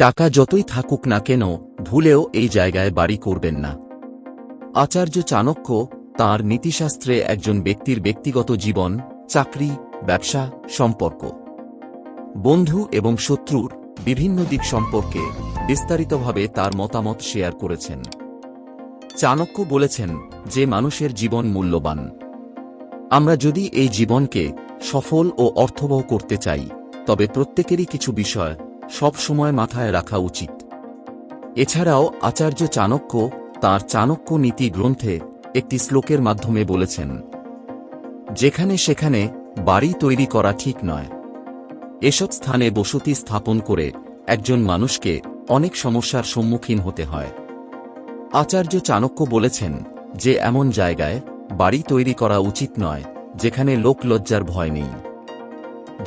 টাকা যতই থাকুক না কেন, ভুলেও এই জায়গায় বাড়ি করবেন না। আচার্য চাণক্য তাঁর নীতিশাস্ত্রে একজন ব্যক্তির ব্যক্তিগত জীবন, চাকরি, ব্যবসা, সম্পর্ক। বন্ধু এবং শত্রুর বিভিন্ন দিক সম্পর্কে বিস্তারিতভাবে তার মতামত শেয়ার করেছেন। চাণক্য বলেছেন যে মানুষের জীবন মূল্যবান। আমরা যদি এই জীবনকে সফল ও অর্থবহ করতে চাই, তবে প্রত্যেকেরই কিছু বিষয় সব সময় মাথায় রাখা উচিত। এছাড়াও আচার্য চাণক্য তার চাণক্য নীতি গ্রন্থে একটি শ্লোকের মাধ্যমে বলেছেন, যেখানে সেখানে বাড়ি তৈরি করা ঠিক নয়। এসব স্থানে বসতি স্থাপন করে একজন মানুষকে অনেক সমস্যার সম্মুখীন হতে হয়। আচার্য চাণক্য বলেছেন যে এমন জায়গায় বাড়ি তৈরি করা উচিত নয় যেখানে লোকলজ্জার ভয় নেই।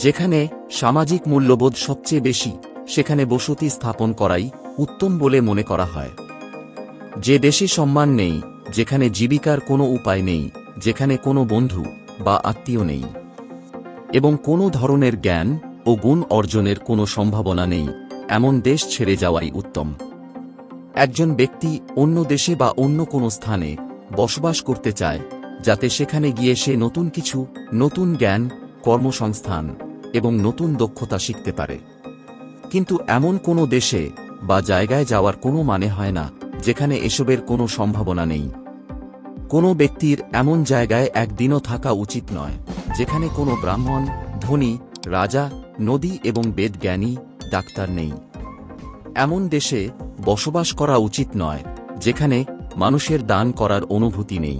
যেখানে সামাজিক মূল্যবোধ সবচেয়ে বেশি সেখানে বসতি স্থাপন করাই উত্তম বলে মনে করা হয়। যে দেশে সম্মান নেই, যেখানে জীবিকার কোনো উপায় নেই, যেখানে কোনো বন্ধু বা আত্মীয় নেই। এবং কোনো ধরনের জ্ঞান ও গুণ অর্জনের কোনো সম্ভাবনা নেই, এমন দেশ ছেড়ে যাওয়াই উত্তম। একজন ব্যক্তি অন্য দেশে বা অন্য কোনো স্থানে বসবাস করতে চায়, যাতে সেখানে গিয়ে সে নতুন কিছু, নতুন জ্ঞান, কর্মসংস্থান এবং নতুন দক্ষতা শিখতে পারে। কিন্তু এমন কোনো দেশে বা জায়গায় যাওয়ার কোনো মানে হয় না, যেখানে এসবের কোনো সম্ভাবনা নেই। কোনো ব্যক্তির এমন জায়গায় একদিনও থাকা উচিত নয়, যেখানে কোনো ব্রাহ্মণ, ধনী, রাজা, নদী এবং বেদজ্ঞানী, ডাক্তার নেই। এমন দেশে বসবাস করা উচিত নয়, যেখানে মানুষের দান করার অনুভূতি নেই।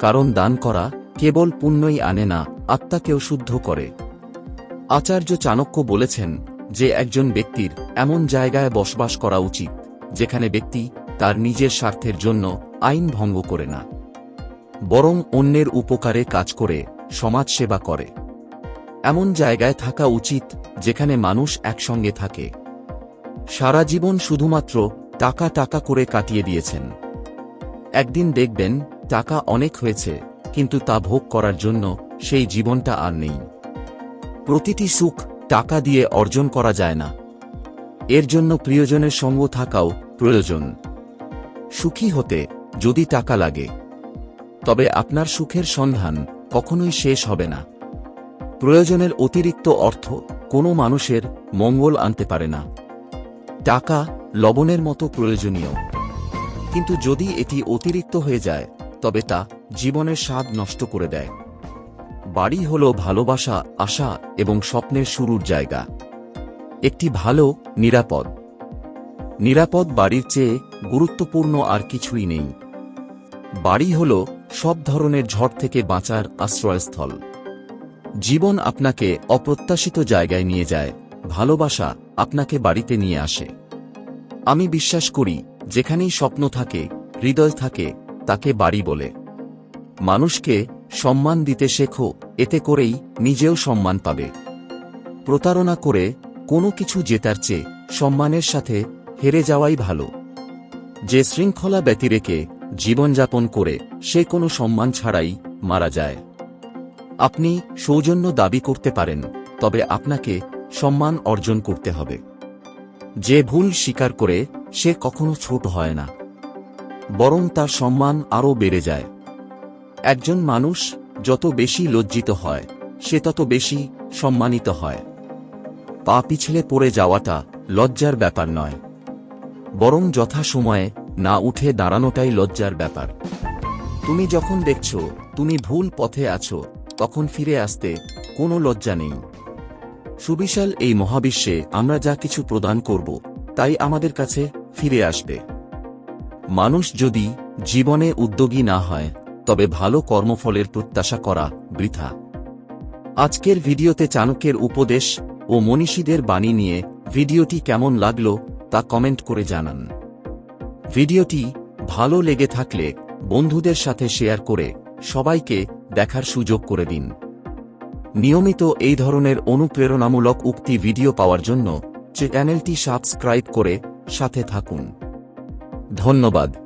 কারণ দান করা কেবল পুণ্যই আনে না, আত্মাকেও শুদ্ধ করে। আচার্য চাণক্য বলেছেন যে একজন ব্যক্তির এমন জায়গায় বসবাস করা উচিত, যেখানে ব্যক্তি তার নিজের স্বার্থের জন্য আইন ভঙ্গ করে না, বরং অন্যের উপকারে কাজ করে সমাজসেবা করে। এমন জায়গায় থাকা উচিত, যেখানে মানুষ একসঙ্গে থাকে। সারা জীবন শুধুমাত্র টাকা টাকা করে কাটিয়ে দিয়েছেন। একদিন দেখবেন, টাকা অনেক হয়েছে, কিন্তু তা ভোগ করার জন্য সেই জীবনটা আর নেই। প্রতিটি সুখ টাকা দিয়ে অর্জন করা যায় না। এর জন্য প্রিয়জনের সঙ্গ থাকাও প্রয়োজন। সুখী হতে যদি টাকা লাগে, তবে আপনার সুখের সন্ধান কখনোই শেষ হবে না। প্রয়োজনের অতিরিক্ত অর্থ কোনো মানুষের মঙ্গল আনতে পারে না। টাকা লবণের মতো প্রয়োজনীয়। কিন্তু যদি এটি অতিরিক্ত হয়ে যায়, তবে তা জীবনের স্বাদ নষ্ট করে দেয়। বাড়ি হল ভালোবাসা, আশা এবং স্বপ্নের শুরুর জায়গা। একটি ভালো, নিরাপদ। নিরাপদ বাড়ির চেয়ে গুরুত্বপূর্ণ আর কিছুই নেই। বাড়ি হল সব ধরনের ঝড় থেকে বাঁচার আশ্রয়স্থল। জীবন আপনাকে অপ্রত্যাশিত জায়গায় নিয়ে যায়, ভালোবাসা আপনাকে বাড়িতে নিয়ে আসে। আমি বিশ্বাস করি, যেখানেই স্বপ্ন থাকে, হৃদয় থাকে, তাকে বাড়ি বলে। মানুষকে সম্মান দিতে শেখো, এতে করেই নিজেও সম্মান পাবে। প্রতারণা করে কোনো কিছু জেতার চেয়ে সম্মানের সাথে হেরে যাওয়াই ভালো। যে শৃঙ্খলা ব্যতিরেকে জীবনযাপন করে সে কোনো সম্মান ছাড়াই মারা যায়। আপনি সৌজন্য দাবি করতে পারেন, তবে আপনাকে সম্মান অর্জন করতে হবে। যে ভুল স্বীকার করে সে কখনো ছোট হয় না, বরং তার সম্মান আরও বেড়ে যায়। একজন মানুষ যত বেশি লজ্জিত হয়, সে তত বেশি সম্মানিত হয়। পা পিছলে পড়ে যাওয়াটা লজ্জার ব্যাপার নয়, বরং যথাসময়ে না উঠে দাঁড়ানোটাই লজ্জার ব্যাপার। তুমি যখন দেখছ তুমি ভুল পথে আছো, তখন ফিরে আসতে কোনো লজ্জা নেই। সুবিশাল এই মহাবিশ্বে আমরা যা কিছু প্রদান করব, তাই আমাদের কাছে ফিরে আসবে। মানুষ যদি জীবনে উদ্যোগী না হয় তবে ভালো কর্মফলের প্রত্যাশা করা বৃথা। আজকের ভিডিওতে চাণক্যের উপদেশ ও মনীষীদের বাণী নিয়ে ভিডিওটি কেমন লাগল তা কমেন্ট করে জানান। ভিডিওটি ভালো লেগে থাকলে বন্ধুদের সাথে শেয়ার করে সবাইকে দেখার সুযোগ করে দিন। নিয়মিত এই ধরনের অনুপ্রেরণামূলক উক্তি ভিডিও পাওয়ার জন্য চ্যানেলটি সাবস্ক্রাইব করে সাথে থাকুন। ধন্যবাদ।